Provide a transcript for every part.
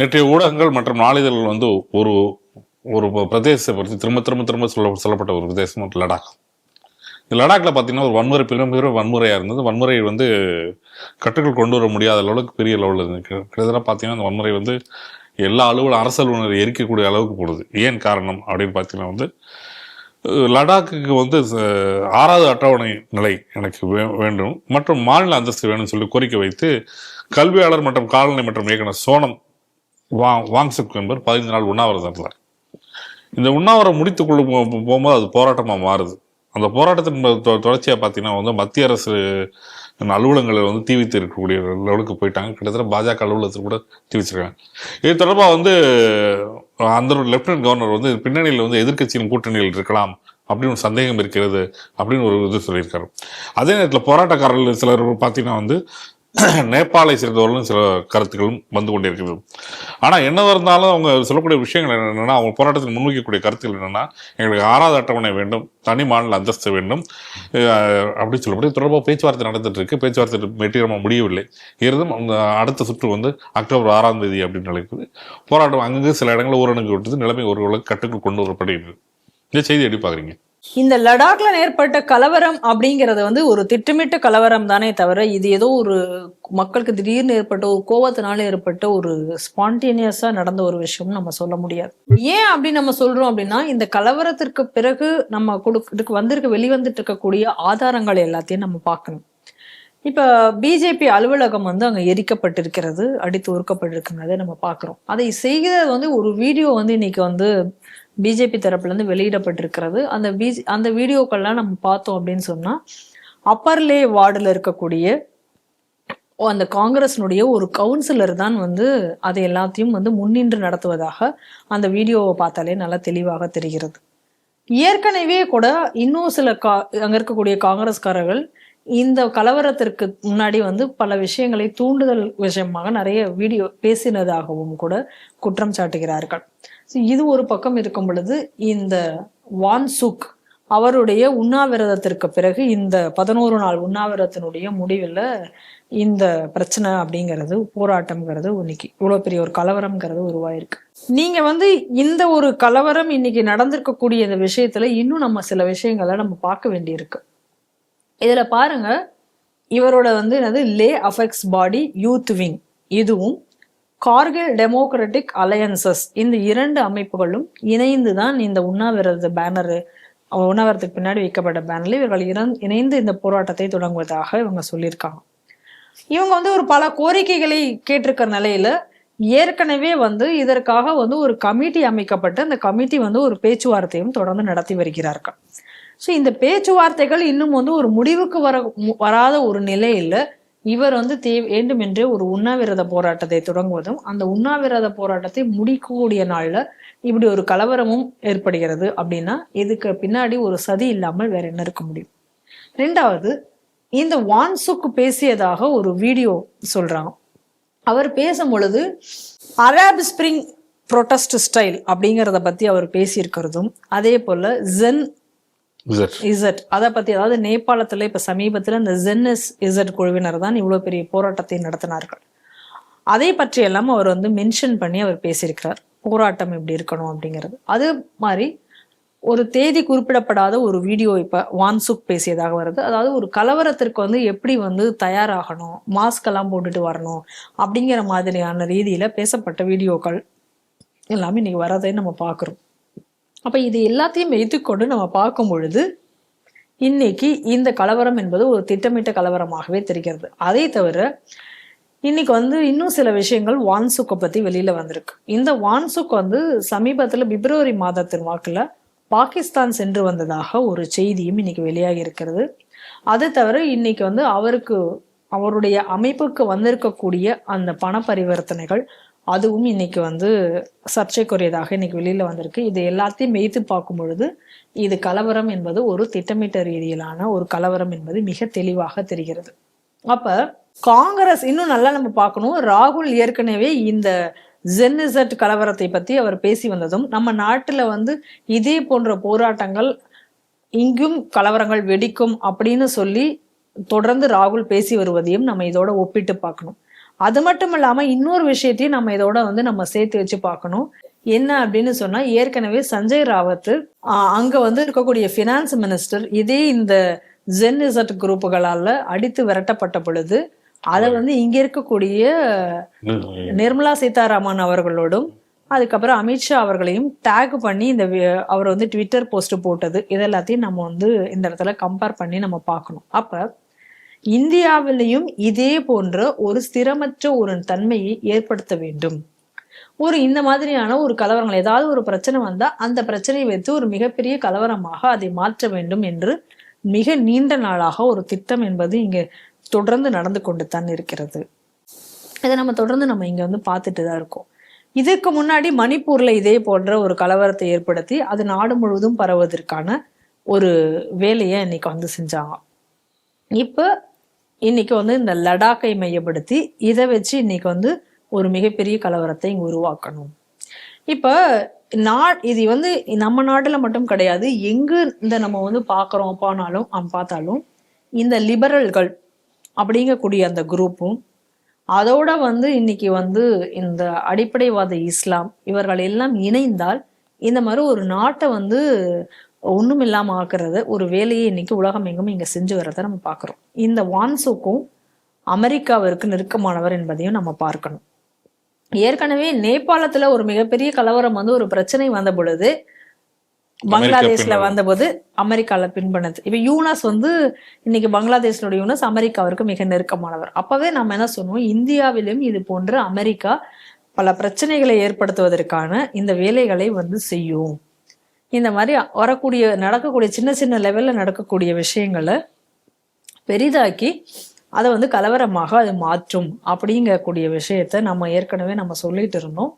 நேற்றைய ஊடகங்கள் மற்றும் நாளிதழ்கள் வந்து ஒரு ஒரு பிரதேசத்தை பற்றி திரும்ப திரும்ப திரும்ப சொல்ல சொல்லப்பட்ட ஒரு பிரதேசம் லடாக். இந்த லடாக்ல பார்த்தீங்கன்னா ஒரு வன்முறை பெரும் வன்முறையாக இருந்தது. வன்முறை வந்து கட்டுக்குள் கொண்டு வர முடியாத அளவுக்கு பெரிய லெவலில் இருந்தது கிட்டத்தட்ட பார்த்தீங்கன்னா அந்த வன்முறை வந்து எல்லா அலுவலக அரசு எரிக்கக்கூடிய அளவுக்கு போடுது ஏன் காரணம் அப்படின்னு பார்த்தீங்கன்னா வந்து லடாக்குக்கு வந்து ச- ஆறாவது அட்டவணை நிலை எனக்கு வே- வேண்டும். மற்றும் மாநில அந்தஸ்து வேணும்னு சொல்லி கோரிக்கை வைத்து கல்வியாளர் மற்றும் காலநிலை மற்றும் இயக்குனர் சோனம் வா வாங்சுக் என்பவர் பதினைந்து நாள் உண்ணாவிரதம் இருந்தார் இந்த உண்ணாவிரம் முடித்து கொள்ள போகும்போது அது போராட்டமாக மாறுது. அந்த போராட்டத்தின் தொ- பார்த்தீங்கன்னா வந்து மத்திய அரசு அலுவலகங்களில் வந்து தீ வைத்து இருக்கக்கூடிய லெவலுக்கு போயிட்டாங்க. கிட்டத்தட்ட பாஜக அலுவலகத்தில் கூட தீ வச்சிருக்காங்க இது தொடர்பாக வந்து அந்த லெப்டினன்ட் கவர்னர் வந்து பின்னணியில் வந்து எதிர்க்கட்சியின் கூட்டணியில் இருக்கலாம் அப்படின்னு ஒரு சந்தேகம் இருக்கிறது அப்படின்னு ஒரு இது சொல்லியிருக்காரு. அதே நேரத்தில் போராட்டக்காரர்கள் சிலர் பார்த்தீங்கன்னா வந்து நேபாளை சேர்ந்தவர்களும் சில கருத்துக்களும் வந்து கொண்டிருக்கிறது. ஆனால் என்ன இருந்தாலும் அவங்க சொல்லக்கூடிய விஷயங்கள் என்னென்னா அவங்க போராட்டத்தில் முன்வைக்கக்கூடிய கருத்துக்கள் என்னென்னா எங்களுக்கு ஆறாவது அட்டவணை வேண்டும் தனி மாநில அந்தஸ்து வேண்டும். அப்படின்னு சொல்லப்படி தொடர்பாக பேச்சுவார்த்தை நடந்துட்டு இருக்கு. பேச்சுவார்த்தை வெற்றிகரமாக முடியவில்லை. இருந்தும் அந்த அடுத்த சுற்று வந்து அக்டோபர் ஆறாம் தேதி அப்படின்னு நினைக்குது. போராட்டம் அங்கங்கே சில இடங்களில் ஊரடங்கு விட்டது. நிலைமை ஒரு கட்டுக்குள் கொண்டு வரப்படுகிறது. இந்த செய்தி எப்படி பார்க்குறீங்க? இந்த லடாக்ல ஏற்பட்ட கலவரம் அப்படிங்கறது வந்து ஒரு திட்டமிட்ட கலவரம் தானே தவிர இது ஏதோ ஒரு மக்களுக்கு திடீர்னு ஏற்பட்ட ஒரு கோவத்தினால ஏற்பட்ட ஒரு ஸ்பான்டேனியஸா நடந்த ஒரு விஷயம் நம்ம சொல்ல முடியாது. ஏன் அப்படி நம்ம சொல்றோம் அப்படின்னா இந்த கலவரத்திற்கு பிறகு நம்ம கொடுக்க வந்திருக்க வெளிவந்துட்டு இருக்கக்கூடிய ஆதாரங்கள் எல்லாத்தையும் நம்ம பார்க்கணும். இப்ப பிஜேபி அலுவலகம் வந்து அங்க எரிக்கப்பட்டிருக்கிறது அடித்து ஒதுக்கப்பட்டிருக்கிறதை நம்ம பார்க்குறோம். அதை செய்கிறது வந்து ஒரு வீடியோ வந்து இன்னைக்கு வந்து பிஜேபி தரப்புலேருந்து வெளியிடப்பட்டிருக்கிறது. அந்த பிஜி அந்த வீடியோக்கள்லாம் நம்ம பார்த்தோம் அப்படின்னு சொன்னால் அப்பர்லே வார்டில் இருக்கக்கூடிய அந்த காங்கிரஸினுடைய ஒரு கவுன்சிலர் தான் வந்து அதை எல்லாத்தையும் வந்து முன்னின்று நடத்துவதாக அந்த வீடியோவை பார்த்தாலே நல்லா தெளிவாக தெரிகிறது. ஏற்கனவே கூட இன்னும் சில கா அங்கே இருக்கக்கூடிய காங்கிரஸ்காரர்கள் இந்த கலவரத்திற்கு முன்னாடி வந்து பல விஷயங்களை தூண்டுதல் விஷயமாக நிறைய வீடியோ பேசினதாகவும் கூட குற்றம் சாட்டுகிறார்கள். இது ஒரு பக்கம் இருக்கும் பொழுது இந்த வான்சுக் அவருடைய உண்ணாவிரதத்திற்கு பிறகு இந்த பதினோரு நாள் உண்ணாவிரதத்தினுடைய முடிவில் இந்த பிரச்சனை அப்படிங்கிறது போராட்டம்ங்கிறது இன்னைக்கு இவ்வளோ பெரிய ஒரு கலவரம்ங்கிறது உருவாயிருக்கு. நீங்க வந்து இந்த ஒரு கலவரம் இன்னைக்கு நடந்திருக்கக்கூடிய இந்த விஷயத்துல இன்னும் நம்ம சில விஷயங்களை நம்ம பார்க்க வேண்டியிருக்கு. இதுல பாருங்க இவரோட வந்து என்னது Leh apex body youth wing இதுவும் கார்கில் டெமோக்ராட்டிக் அலையன்சஸ். இந்த இரண்டு அமைப்புகளும் இணைந்து தான் இந்த உண்ணாவிரத பேனரு உணவரத்துக்கு பின்னாடி வைக்கப்பட்ட பேனர்ல இவர்கள் இணைந்து இந்த போராட்டத்தை தொடங்குவதாக இவங்க சொல்லியிருக்காங்க. இவங்க வந்து ஒரு பல கோரிக்கைகளை கேட்டிருக்கிற நிலையில ஏற்கனவே வந்து இதற்காக வந்து ஒரு கமிட்டி அமைக்கப்பட்டு அந்த கமிட்டி வந்து ஒரு பேச்சுவார்த்தையும் தொடர்ந்து நடத்தி வருகிறார்கள். ஸோ இந்த பேச்சுவார்த்தைகள் இன்னும் வந்து ஒரு முடிவுக்கு வர வராத ஒரு நிலையில் இவர் வந்து தே வேண்டுமென்றே ஒரு உண்ணாவிரத போராட்டத்தை தொடங்குவதும் அந்த உண்ணாவிரத போராட்டத்தை முடிக்கக்கூடிய நாள்ல இப்படி ஒரு கலவரமும் ஏற்படுகிறது அப்படின்னா இதுக்கு பின்னாடி ஒரு சதி இல்லாமல் வேற என்ன இருக்க முடியும்? ரெண்டாவது இந்த வான்சுக்கு பேசியதாக ஒரு வீடியோ சொல்றாங்க. அவர் பேசும் பொழுது அரேப் ஸ்பிரிங் ப்ரொட்டஸ்ட் ஸ்டைல் அப்படிங்கிறத பத்தி அவர் பேசியிருக்கிறதும் அதே போல ஜென் இசட் அதை பத்தி அதாவது நேபாளத்துல இப்ப சமீபத்துல இந்த ஜென்எஸ் இசட் குழுவினர் தான் இவ்வளவு பெரிய போராட்டத்தை நடத்தினார்கள். அதை பற்றி எல்லாம் அவர் வந்து மென்ஷன் பண்ணி அவர் பேசியிருக்கிறார். போராட்டம் எப்படி இருக்கணும் அப்படிங்கிறது. அது மாதிரி ஒரு தேதி குறிப்பிடப்படாத ஒரு வீடியோ இப்ப வான்சுக் பேசியதாக வருது. அதாவது ஒரு கலவரத்திற்கு வந்து எப்படி வந்து தயாராகணும் மாஸ்க் எல்லாம் போட்டுட்டு வரணும் அப்படிங்கிற மாதிரியான ரீதியில பேசப்பட்ட வீடியோக்கள் எல்லாமே இன்னைக்கு வரதை நம்ம பார்க்குறோம். அப்போ இது எல்லாத்தையும் வைத்துக்கொண்டு நம்ம பார்க்கும் பொழுது இன்னைக்கு இந்த கலவரம் என்பது ஒரு திட்டமிட்ட கலவரமாகவே தெரிகிறது. அதே தவிர இன்னைக்கு வந்து இன்னும் சில விஷயங்கள் வான்சுக்கை பற்றி வெளியில் வந்திருக்கு. இந்த வான்சுக் வந்து சமீபத்தில் பிப்ரவரி மாதத்தின் வாக்கில் பாகிஸ்தான் சென்று வந்ததாக ஒரு செய்தியும் இன்னைக்கு வெளியாகி இருக்கிறது. அது தவிர இன்னைக்கு வந்து அவருக்கு அவருடைய அமைப்புக்கு வந்திருக்கக்கூடிய அந்த பண பரிவர்த்தனைகள் அதுவும் இன்னைக்கு வந்து சர்ச்சைக்குரியதாக இன்னைக்கு வெளியில வந்திருக்கு. இது எல்லாத்தையும் வைத்து பார்க்கும் பொழுது இது கலவரம் என்பது ஒரு திட்டமிட்ட ரீதியிலான ஒரு கலவரம் என்பது மிக தெளிவாக தெரிகிறது. அப்ப காங்கிரஸ் இன்னும் நல்லா நம்ம பார்க்கணும். ராகுல் ஏற்கனவே இந்த ஜென்னிசட் கலவரத்தை பத்தி அவர் பேசி வந்ததும் நம்ம நாட்டுல வந்து இதே போன்ற போராட்டங்கள் இங்கும் கலவரங்கள் வெடிக்கும் அப்படின்னு சொல்லி தொடர்ந்து ராகுல் பேசி வருவதையும் நம்ம இதோட ஒப்பிட்டு பார்க்கணும். அது மட்டும் இல்லாம இன்னொரு விஷயத்தையும் நம்ம இதோட வந்து நம்ம சேர்த்து வச்சு பார்க்கணும். என்ன அப்படின்னு சொன்னா ஏற்கனவே சஞ்சய் ராவத் அங்க வந்து இருக்கக்கூடிய ஃபினான்ஸ் மினிஸ்டர் இதே இந்த ஜென் இசட் குரூப்புகளால அடித்து விரட்டப்பட்ட பொழுது அதை வந்து இங்க இருக்கக்கூடிய நிர்மலா சீதாராமன் அவர்களோடும் அதுக்கப்புறம் அமித்ஷா அவர்களையும் டேக் பண்ணி இந்த அவர் வந்து ட்விட்டர் போஸ்ட் போட்டது. இது எல்லாத்தையும் நம்ம வந்து இந்த இடத்துல கம்பேர் பண்ணி நம்ம பார்க்கணும். அப்ப இந்தியாவிலையும் இதே போன்ற ஒரு ஸ்திரமற்ற ஒரு தன்மையை ஏற்படுத்த வேண்டும். ஒரு இந்த மாதிரியான ஒரு கலவரங்கள் ஏதாவது ஒரு பிரச்சனை வந்தா அந்த பிரச்சனையை வைத்து ஒரு மிகப்பெரிய கலவரமாக அதை மாற்ற வேண்டும் என்று மிக நீண்ட நாளாக ஒரு திட்டம் என்பது இங்க தொடர்ந்து நடந்து கொண்டு தான் இருக்கிறது. இதை நம்ம தொடர்ந்து நம்ம இங்க வந்து பார்த்துட்டு தான் இருக்கோம். இதுக்கு முன்னாடி மணிப்பூர்ல இதே போன்ற ஒரு கலவரத்தை ஏற்படுத்தி அது நாடு முழுவதும் பரவுவதற்கான ஒரு வேலையை இன்னைக்கு வந்து செஞ்சாங்க. இப்போ இன்னைக்கு வந்து இந்த லடாக்கை மையப்படுத்தி இதை வச்சு இன்னைக்கு வந்து ஒரு மிகப்பெரிய கலவரத்தை இங்க உருவாக்கணும். இப்போ நா இது வந்து நம்ம நாட்டில் மட்டும் கிடையாது. எங்கு இந்த நம்ம வந்து பார்க்குறோம் பானாலும் பார்த்தாலும் இந்த லிபரல்கள் அப்படிங்கக்கூடிய அந்த குரூப்பும் அதோட வந்து இன்னைக்கு வந்து இந்த அடிப்படைவாத இஸ்லாம் இவர்கள் எல்லாம் இணைந்தால் இந்த மாதிரி ஒரு நாட்டை வந்து ஒண்ணும் இல்லாம ஆக்குறது ஒரு வேலையை இன்னைக்கு உலகம் எங்கும் இங்க செஞ்சு வர்றதை நம்ம பார்க்கிறோம். இந்த வான்சுக்கும் அமெரிக்காவிற்கு நெருக்கமானவர் என்பதையும் நம்ம பார்க்கணும். ஏற்கனவே நேபாளத்துல ஒரு மிகப்பெரிய கலவரம் வந்து ஒரு பிரச்சனை வந்த பொழுது பங்களாதேஷ்ல. வந்தபோது அமெரிக்கால பின்பண்ணது இப்ப யூனஸ் வந்து இன்னைக்கு பங்களாதேஷோட யூனஸ் அமெரிக்காவிற்கு மிக நெருக்கமானவர். அப்பவே நம்ம என்ன சொன்னோம்? இந்தியாவிலும் இது போன்று அமெரிக்கா பல பிரச்சனைகளை ஏற்படுத்துவதற்கான இந்த வேலைகளை வந்து செய்யும். இந்த மாதிரி வரக்கூடிய நடக்கக்கூடிய சின்ன சின்ன லெவலில் நடக்கக்கூடிய விஷயங்களை பெரிதாக்கி அதை வந்து கலவரமாக அது மாற்றும் அப்படிங்கக்கூடிய விஷயத்த நம்ம ஏற்கனவே நம்ம சொல்லிட்டு இருந்தோம்.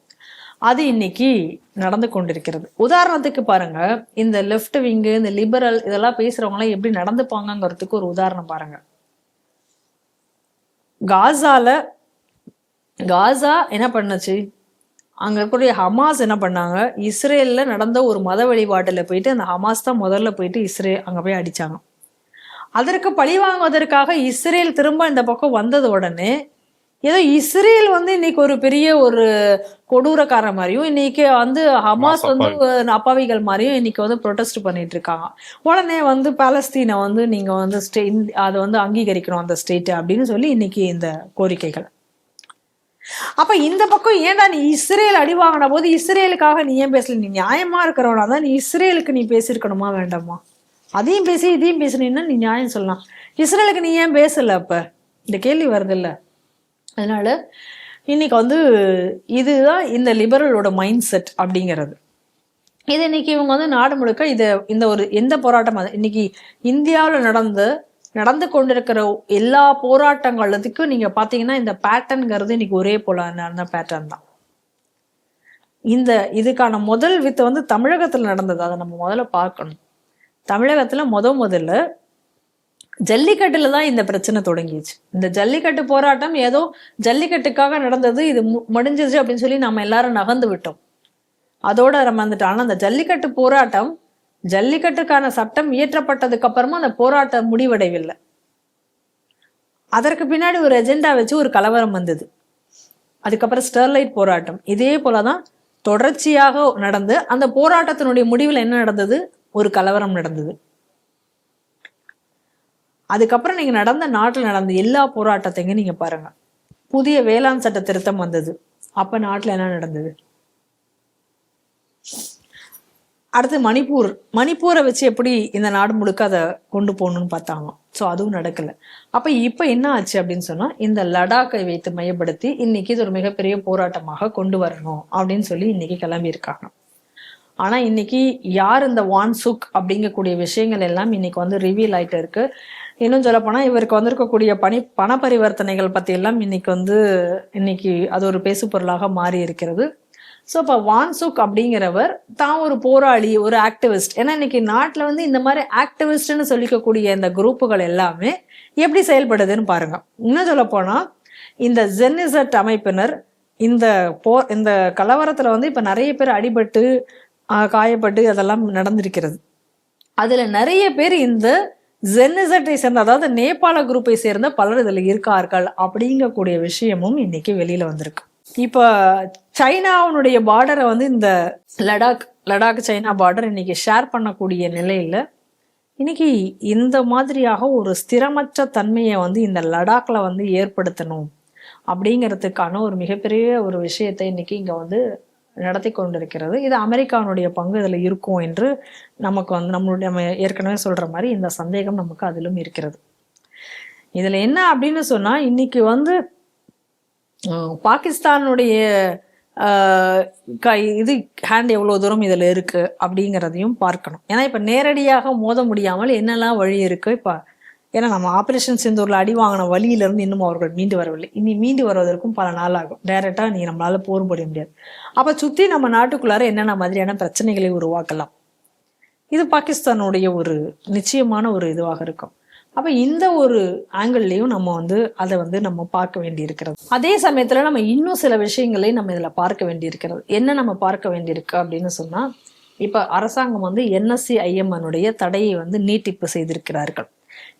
அது இன்னைக்கு நடந்து கொண்டிருக்கிறது. உதாரணத்துக்கு பாருங்க இந்த லெஃப்ட் விங்கு இந்த லிபரல் இதெல்லாம் பேசுறவங்களாம் எப்படி நடந்துப்பாங்கங்கிறதுக்கு ஒரு உதாரணம் பாருங்க. காசால காசா என்ன பண்ணுச்சு? அங்க இருக்கக்கூடிய ஹமாஸ் என்ன பண்ணாங்க? இஸ்ரேல்ல நடந்த ஒரு மத வழிபாட்டுல போயிட்டு அந்த ஹமாஸ் தான் முதல்ல போயிட்டு இஸ்ரேல் அங்க போய் அடிச்சாங்க. அதற்கு பழி வாங்குவதற்காக இஸ்ரேல் திரும்ப இந்த பக்கம் வந்தது உடனே ஏதோ இஸ்ரேல் வந்து இன்னைக்கு ஒரு பெரிய ஒரு கொடூரக்கார மாதிரியும் இன்னைக்கு வந்து ஹமாஸ் வந்து அப்பாவிகள் மாதிரியும் இன்னைக்கு வந்து ப்ரொடெஸ்ட் பண்ணிட்டு இருக்காங்க. உடனே வந்து பாலஸ்தீனை வந்து நீங்க வந்து ஸ்டே அதை வந்து அங்கீகரிக்கணும் அந்த ஸ்டேட் அப்படின்னு சொல்லி இன்னைக்கு இந்த கோரிக்கைகள். அப்ப இந்த பக்கம் ஏன்டா நீ இஸ்ரேல் அடி வாங்கின போது இஸ்ரேலுக்காக நீ ஏன் பேசல? நீ நியாயமா இருக்கிறவனா தான் நீ இஸ்ரேலுக்கு நீ பேசியிருக்கணுமா வேண்டாமா? அதையும் பேசி இதையும் பேசுனீங்கன்னா நீ நியாயம் சொல்லலாம். இஸ்ரேலுக்கு நீ ஏன் பேசல அப்ப? இந்த கேள்வி வருது இல்ல அதனால இன்னைக்கு வந்து இதுதான் இந்த லிபரலோட மைண்ட் செட் அப்படிங்கிறது. இது இன்னைக்கு இவங்க வந்து நாடு முழுக்க இதை இந்த ஒரு எந்த போராட்டம் இன்னைக்கு இந்தியாவில் நடந்த நடந்து கொண்டிருக்கிற எல்லா போராட்டங்களுக்கும் நீங்க பாத்தீங்கன்னா இந்த பேட்டர்ன்ங்கிறது இன்னைக்கு ஒரே போல நடந்த பேட்டர்ன் தான். இந்த இதுக்கான முதல் வித்து வந்து தமிழகத்துல நடந்தது. அதை நம்ம முதல்ல பார்க்கணும். தமிழகத்துல முத முதல்ல ஜல்லிக்கட்டுல தான் இந்த பிரச்சனை தொடங்கிச்சு. இந்த ஜல்லிக்கட்டு போராட்டம் ஏதோ ஜல்லிக்கட்டுக்காக நடந்தது இது மு- அப்படின்னு சொல்லி நம்ம எல்லாரும் நகர்ந்து விட்டோம். அதோட நம்ம வந்துட்டோம் ஆனா அந்த ஜல்லிக்கட்டு போராட்டம் ஜல்லிக்கட்டுக்கான சட்டம் இயற்றப்பட்டதுக்கு அப்புறமா அந்த போராட்டம் முடிவடையவில்லை. அதற்கு பின்னாடி ஒரு எஜெண்டா வச்சு ஒரு கலவரம் வந்தது. அதுக்கப்புறம் ஸ்டெர்லைட் போராட்டம். இதே போலதான் தொடர்ச்சியாக நடந்து அந்த போராட்டத்தினுடைய முடிவில் என்ன நடந்தது? ஒரு கலவரம் நடந்தது. அதுக்கப்புறம் நீங்க நடந்த நாட்டில் நடந்த எல்லா போராட்டத்தையும் நீங்க பாருங்க. புதிய வேளாண் சட்ட திருத்தம் வந்தது. அப்ப நாட்டில் என்ன நடந்தது? அடுத்து மணிப்பூர். மணிப்பூரை வச்சு எப்படி இந்த நாடு முழுக்க அதை கொண்டு போகணும்னு பார்த்தாங்க. ஸோ அதுவும் நடக்கலை. அப்போ இப்போ என்ன ஆச்சு அப்படின்னு சொன்னால் இந்த லடாக்கை வைத்து மையப்படுத்தி இன்னைக்கு இது ஒரு மிகப்பெரிய போராட்டமாக கொண்டு வரணும் அப்படின்னு சொல்லி இன்னைக்கு கிளம்பியிருக்காங்க ஆனால் இன்னைக்கு யார் இந்த வான்சுக் அப்படிங்கக்கூடிய விஷயங்கள் எல்லாம் இன்னைக்கு வந்து ரிவீல் ஆகிட்டு இருக்கு. இன்னும் சொல்லப்போனால் இவருக்கு வந்திருக்கக்கூடிய பணி பண பரிவர்த்தனைகள் பற்றியெல்லாம் இன்னைக்கு வந்து இன்னைக்கு அது ஒரு பேசு பொருளாக மாறி இருக்கிறது. ஸோ இப்போ வான்சுக் அப்படிங்கிறவர் தான் ஒரு போராளி ஒரு ஆக்டிவிஸ்ட் ஏன்னா இன்னைக்கு நாட்டில் வந்து இந்த மாதிரி ஆக்டிவிஸ்ட்னு சொல்லிக்கக்கூடிய இந்த குரூப்புகள் எல்லாமே எப்படி செயல்படுதுன்னு பாருங்க. இன்னும் சொல்ல போனால் இந்த ஜென்னிசட் அமைப்பினர் இந்த போ இந்த கலவரத்தில் வந்து இப்போ நிறைய பேர் அடிபட்டு காயப்பட்டு அதெல்லாம் நடந்திருக்கிறது. அதில் நிறைய பேர் இந்த ஜென்னிசட்டை சேர்ந்த அதாவது நேபாள குரூப்பை சேர்ந்த பலர் இதில் இருக்கார்கள் அப்படிங்கக்கூடிய விஷயமும் இன்னைக்கு வெளியில் வந்திருக்கு. இப்போ சைனாவுடைய பார்டரை வந்து இந்த லடாக் லடாக் சைனா பார்டர் இன்னைக்கு ஷேர் பண்ணக்கூடிய நிலையில் இன்னைக்கு இந்த மாதிரியாக ஒரு ஸ்திரமற்ற தன்மையை வந்து இந்த லடாக்ல வந்து ஏற்படுத்தணும் அப்படிங்கிறதுக்கான ஒரு மிகப்பெரிய ஒரு விஷயத்தை இன்னைக்கு இங்கே வந்து நடத்தி கொண்டிருக்கிறது. இது அமெரிக்காவுடைய பங்கு இதில் இருக்கும் என்று நமக்கு வந்து நம்மளுடைய நம்ம ஏற்கனவே சொல்ற மாதிரி இந்த சந்தேகம் நமக்கு அதிலும் இருக்கிறது. இதில் என்ன அப்படின்னு சொன்னால் இன்னைக்கு வந்து பாகிஸ்தானுடைய க- இது ஹேண்ட் எவ்வளோ தூரம் இதில் இருக்குது அப்படிங்கிறதையும் பார்க்கணும். ஏன்னா இப்போ நேரடியாக மோத முடியாமல் என்னெல்லாம் வழி இருக்கு? இப்போ ஏன்னா நம்ம ஆப்ரேஷன் செந்தூரில் அடி வாங்கின வழியிலிருந்து இன்னும் அவர்கள் மீண்டு வரவில்லை. இனி மீண்டு வருவதற்கும் பல நாள் ஆகும். டைரெக்டாக நீ நம்மளால் போர் போட முடியாது. அப்போ சுற்றி நம்ம நாட்டுக்குள்ளார என்னென்ன மாதிரியான பிரச்சனைகளை உருவாக்கலாம்? இது பாகிஸ்தானுடைய ஒரு நிச்சயமான ஒரு இதுவாக இருக்கும். அப்ப இந்த ஒரு ஆங்கிள்லயும் நம்ம வந்து அதை வந்து நம்ம பார்க்க வேண்டியிருக்கிறது. அதே சமயத்துல நம்ம இன்னும் சில விஷயங்களையும் நம்ம இதுல பார்க்க வேண்டியிருக்கிறது. என்ன நம்ம பார்க்க வேண்டியிருக்கு அப்படின்னு சொன்னா இப்ப அரசாங்கம் வந்து என்எஸ்சி ஐஎம்னுடைய தடையை வந்து நீட்டிப்பு செய்திருக்கிறார்கள்.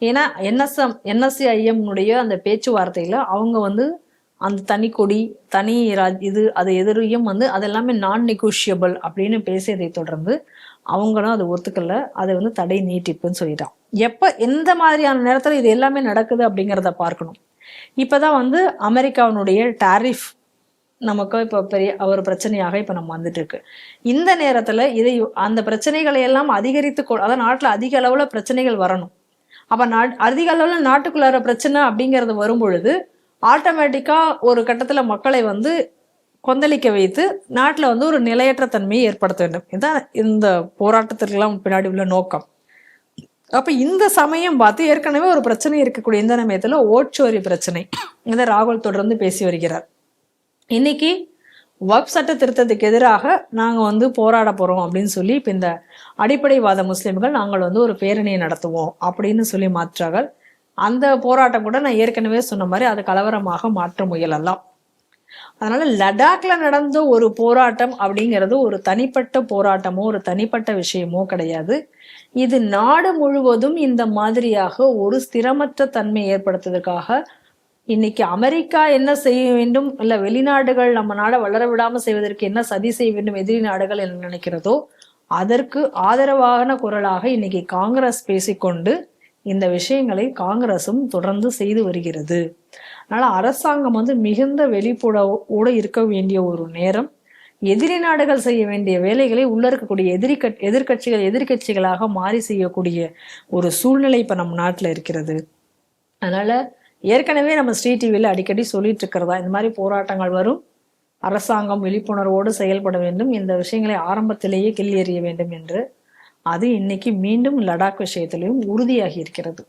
ஏன்னா என்எஸ்எம் என்எஸ்சி ஐஎம்னுடைய அந்த பேச்சுவார்த்தையில அவங்க வந்து அந்த தனி கொடி தனி இது அது எதிரையும் வந்து அது எல்லாமே நான் நெகோஷியபிள் அப்படின்னு பேசியதை தொடர்ந்து அவங்களும் அதை ஒத்துக்கல. அதை வந்து தடை நீட்டிப்புன்னு சொல்லிட்டான். எப்போ எந்த மாதிரியான நேரத்தில் இது எல்லாமே நடக்குது அப்படிங்கிறத பார்க்கணும். இப்போதான் வந்து அமெரிக்காவினுடைய டாரிஃப் நமக்கு இப்போ பெரிய ஒரு பிரச்சனையாக இப்போ நம்ம வந்துட்டு இருக்கு இந்த நேரத்தில் இதை அந்த பிரச்சனைகளை எல்லாம் அதிகரித்து கொ- அதாவது நாட்டில் அதிக அளவில் பிரச்சனைகள் வரணும். அப்போ நாட் அதிக அளவில் நாட்டுக்குள்ளார பிரச்சனை அப்படிங்கிறது வரும் பொழுது ஆட்டோமேட்டிக்காக ஒரு கட்டத்தில் மக்களை வந்து கொந்தளிக்க வைத்து நாட்டில் வந்து ஒரு நிலையற்ற தன்மையை ஏற்படுத்த வேண்டும். இதுதான் இந்த போராட்டத்திற்கெல்லாம் பின்னாடி உள்ள நோக்கம். அப்போ இந்த சமயம் பார்த்து ஏற்கனவே ஒரு பிரச்சனை இருக்கக்கூடிய இந்த நமயத்தில் ஓட்சோரி பிரச்சனை. இதை ராகுல் தொடர்ந்து பேசி வருகிறார். இன்னைக்கு வக்ஃப் சட்ட திருத்தத்துக்கு எதிராக நாங்கள் வந்து போராட போகிறோம் அப்படின்னு சொல்லி இப்போ இந்த அடிப்படைவாத முஸ்லீம்கள் நாங்கள் வந்து ஒரு பேரணியை நடத்துவோம் அப்படின்னு சொல்லி மாற்றார்கள் அந்த போராட்டம் கூட நான் ஏற்கனவே சொன்ன மாதிரி அது கலவரமாக மாற்ற முயலலாம். அதனால லடாக்ல நடந்த ஒரு போராட்டம் அப்படிங்கிறது ஒரு தனிப்பட்ட போராட்டமோ ஒரு தனிப்பட்ட விஷயமோ கிடையாது. இது நாடு முழுவதும் இந்த மாதிரியாக ஒரு ஸ்திரமற்ற தன்மை ஏற்படுத்துவதற்காக இன்னைக்கு அமெரிக்கா என்ன செய்ய வேண்டும்? இல்ல வெளிநாடுகள் நம்ம நாடை வளர விடாம செய்வதற்கு என்ன சதி செய்ய வேண்டும்? எதிரி நாடுகள் என்ன நினைக்கிறதோ அதற்கு ஆதரவான குரலாக இன்னைக்கு காங்கிரஸ் பேசிக்கொண்டு இந்த விஷயங்களை காங்கிரசும் தொடர்ந்து செய்து வருகிறது. அதனால அரசாங்கம் வந்து மிகுந்த வெளிப்புடவோடு இருக்க வேண்டிய ஒரு நேரம். எதிரி நாடுகள் செய்ய வேண்டிய வேலைகளை உள்ள இருக்கக்கூடிய எதிரி எதிர்கட்சிகள் எதிர்கட்சிகளாக மாறி செய்யக்கூடிய ஒரு சூழ்நிலை இப்ப நம்ம நாட்டில் இருக்கிறது. அதனால ஏற்கனவே நம்ம ஸ்ரீ டிவியில் அடிக்கடி சொல்லிட்டு இருக்கிறதா இந்த மாதிரி போராட்டங்கள் வரும். அரசாங்கம் விழிப்புணர்வோடு செயல்பட வேண்டும். இந்த விஷயங்களை ஆரம்பத்திலேயே கிள்ளி எறிய வேண்டும் என்று அது இன்னைக்கு மீண்டும் லடாக் விஷயத்திலையும் உறுதியாகி இருக்கிறது.